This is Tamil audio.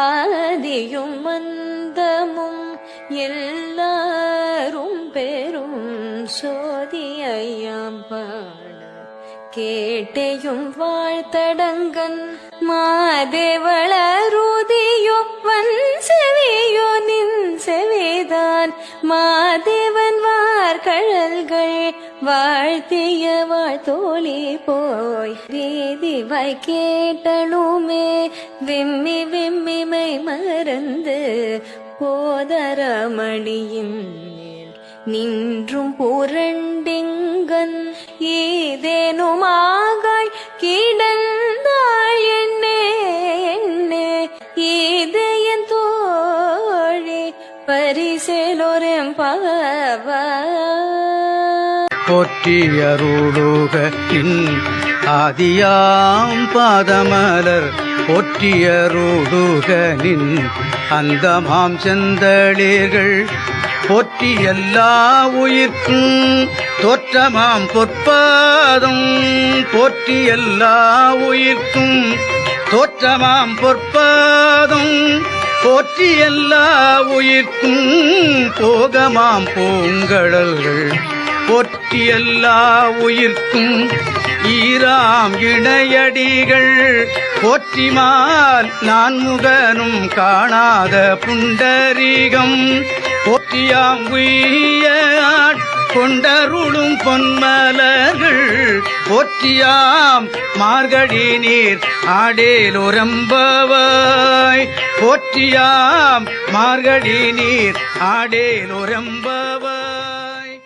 ஆதியும் மந்தமும் எல்லாரும் பெரும் சோதியாம் பாட கேட்டையும் வாழ்த்தடங்கன் மாதேவளருதியோ வன் செவியோ நின் செவிதான் மாதேவ கழல்கள் வாழ்த்திய வாழ்த்தோழி போய் வீதி வீதிவாய் கேட்டனுமே விம்மி விம்மிமை மறந்து போதரமணியின் மேல் நின்றும் புரண்டிங்கன். ஏதேனுமாகாள் கிடந்தாள் என்னே என்னே இதயன் தோழி பரிசேலோரம் பாவா. ஆதியாம் பாதமலர். போற்றியருளுக நின் அந்தமாம் செந்தளீர்கள். பொற்றி எல்லா உயிர்க்கும் தோற்றமாம் பொற்பாதம். போற்றி எல்லா உயிர்க்கும் தோற்றமாம் பொற்பாதம். போற்றி எல்லா உயிர்க்கும் போகமாம் பூங்கடல்கள். போற்றி எல்லா உயிர்க்கும் ஈராம் இணையடிகள். போற்றிமால் நான் முகனும் காணாத புண்டரீகம். போற்றியாம் உய்ய கொண்டருளும் பொன்மலர்கள். போற்றியாம் மார்கழி நீர் ஆடேலுரம்பவர் போற்றியாம். மார்கழி நீர் ஆடேலொரம்பவாய்